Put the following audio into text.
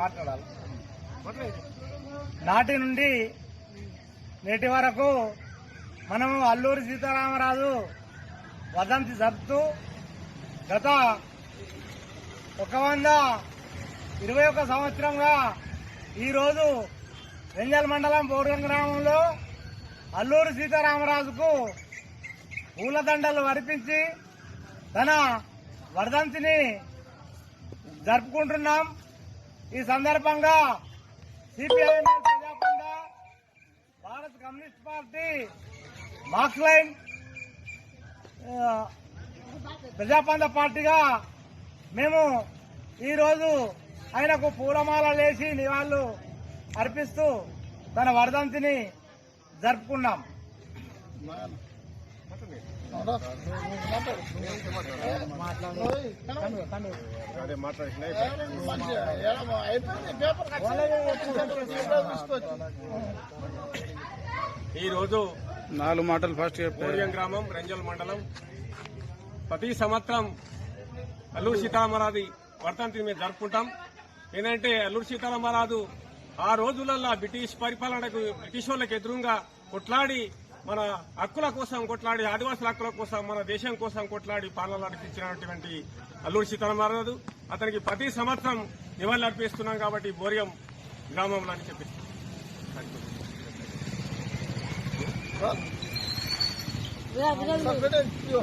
మాట్లాడాలి. నాటి నుండి నేటి వరకు మనము అల్లూరి సీతారామరాజు వదంతి జరుపుతూ గత ఒక వంద ఇరవై ఒక సంవత్సరంగా ఈరోజు వెంజల్ మండలం బోర్గం గ్రామంలో అల్లూరి సీతారామరాజుకు పూలదండలు అర్పించి తన వరదంతిని జరుపుకుంటున్నాం. ఈ సందర్భంగా సిపిఐ ప్రజాపండ భారత కమ్యూనిస్ట్ పార్టీ మార్క్లైన్ ప్రజాపంద పార్టీగా మేము ఈరోజు ఆయనకు పూలమాల లేచి నివాళులు అర్పిస్తూ తన వర్ధంతిని జరుపుకున్నాం. అదే మాట్లాడిన ఈ రోజు నాలుగు మాటలు ఫస్ట్ కోరియం గ్రామం రంజల్ మండలం. ప్రతి సంవత్సరం అల్లూరు సీతారామరాజు వర్ధంతిని మేము జరుపుకుంటాం. ఏంటంటే అల్లూరు సీతారామరాజు ఆ రోజులలో బ్రిటిష్ పరిపాలనకు బ్రిటిష్ వాళ్ళకి ఎదురుగా కొట్లాడి మన హక్కుల కోసం కొట్లాడి ఆదివాసుల హక్కుల కోసం మన దేశం కోసం కొట్లాడి పాలన నడిపించినటువంటి అల్లూరి సీతారామరాజు అతనికి ప్రతి సంవత్సరం నివాళులు అర్పిస్తున్నాం కాబట్టి బోరియం గ్రామంలో అని చెప్పి. Yeah,